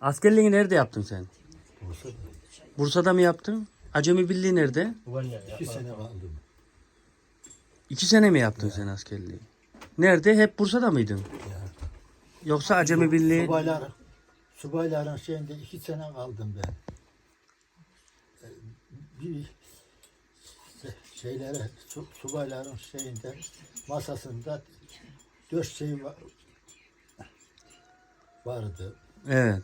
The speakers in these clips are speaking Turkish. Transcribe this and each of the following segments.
Askerliğini nerede yaptın sen? Bursa'da Bursa'da mı yaptın? Acemi Birliği nerede? iki sene kaldım. İki sene mi yaptın sen askerliği? Nerede? Hep Bursa'da mıydın? Ya. Yoksa Acemi Birliği... Subaylar, subayların şeyinde iki sene kaldım ben. Ee, Bir şeylere, su, subayların şeyinde, masasında dört şey va- vardı. Evet.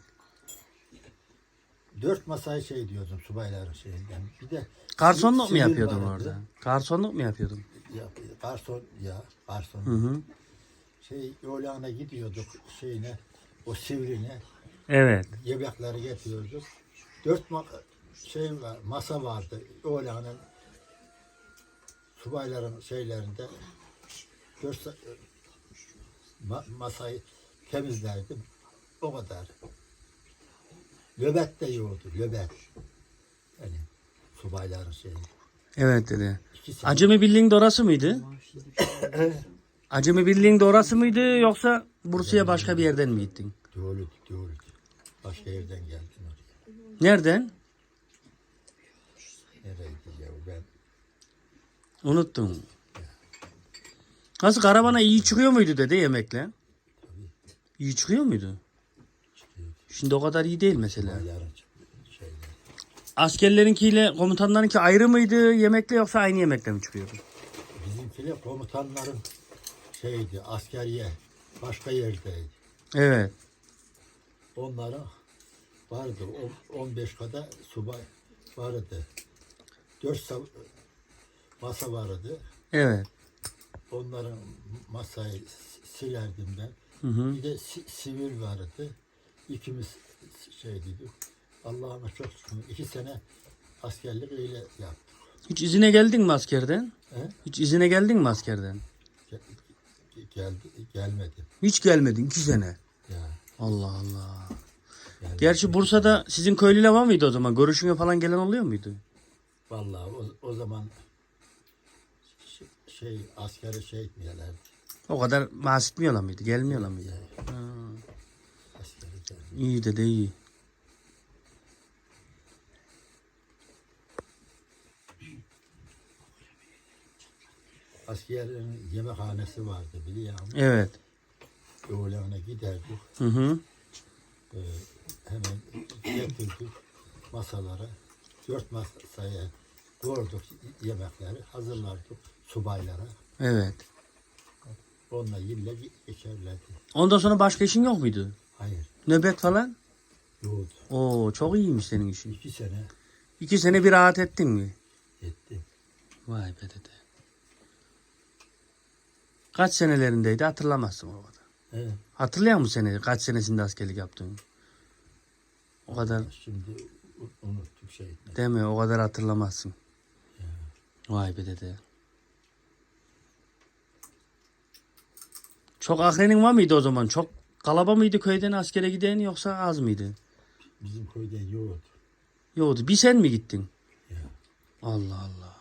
Dört masayı şey diyordum subayların şeyinden. Bir de Garsonluk mu yapıyordun vardı. orada? Garsonluk mu yapıyordun? Ya, garson ya garson. Hı hı. Şey öğlene gidiyorduk şeyine o sivrine Evet. yemekleri getiriyorduk. Dört ma şey var, masa vardı. Öğlenin subayların şeylerinde dört ma- masayı temizlerdim. O kadar. Löbet de yiyordu, löbet. Yani subayların şeyi. Evet dedi. Acemi Birliği'nin de orası mıydı? Acemi Birliği'nin de orası mıydı yoksa Bursa'ya başka bir yerden mi gittin? Doğruydu, doğruydu. Başka yerden geldim oraya. Nereden? Nereydi ya ben? Unuttum. Nasıl karavana iyi çıkıyor muydu dede yemekle? İyi çıkıyor muydu? Şimdi o kadar iyi değil mesela. Askerlerinkiyle komutanlarınki ayrı mıydı yemekle yoksa aynı yemekle mi çıkıyordu? Bizimkiler komutanların şeydi, askeriye başka yerdeydi. Evet. Onların vardı, on- 15 kadar subay vardı. 4 masa vardı. Evet. Onların masayı silerdim ben. Hı hı. Bir de si- sivil vardı. İkimiz şeydiydik. Allah'ıma çok şükür. iki sene askerlik öyle yaptık. Hiç izine geldin mi askerden? He? Hiç izine geldin mi askerden? Gel- geldi, gelmedi. Hiç gelmedin iki sene. Ya, Allah Allah. gelmedi. Gerçi Bursa'da sizin köylüler var mıydı o zaman? Görüşmeye falan gelen oluyor muydu? Vallahi o, o zaman şey askeri şey etmiyorlardı. O kadar mahsetmiyorlar mıydı? Gelmiyorlar mıydı? Geldi. İyi de de iyi. Askerin yemekhanesi vardı biliyor musun? Evet. Öğlene giderdik. Hı hı. e, hemen getirdik masalara. Dört masaya koyduk yemekleri. Hazırlardık subaylara. Evet. Onunla yille geçerlerdi. Ondan sonra başka işin yok muydu? Hayır. Nöbet falan? Yoğurdu. Oo çok iyiymiş senin işin. İki sene İki sene bir rahat ettin mi? etti. Vay be dede. Kaç senelerindeydi hatırlamazsın o kadar. Evet. Hatırlıyor musun seni kaç senesinde askerlik yaptın? O kadar Şimdi unuttuk şey etmeyi. deme o kadar hatırlamazsın. Vay be dede. Çok akrenin var mıydı o zaman? Çok kalaba mıydı köyden askere giden yoksa az mıydı? Bizim köyde yoğurdu. Yoktu. Bir sen mi gittin? Ya. Allah Allah.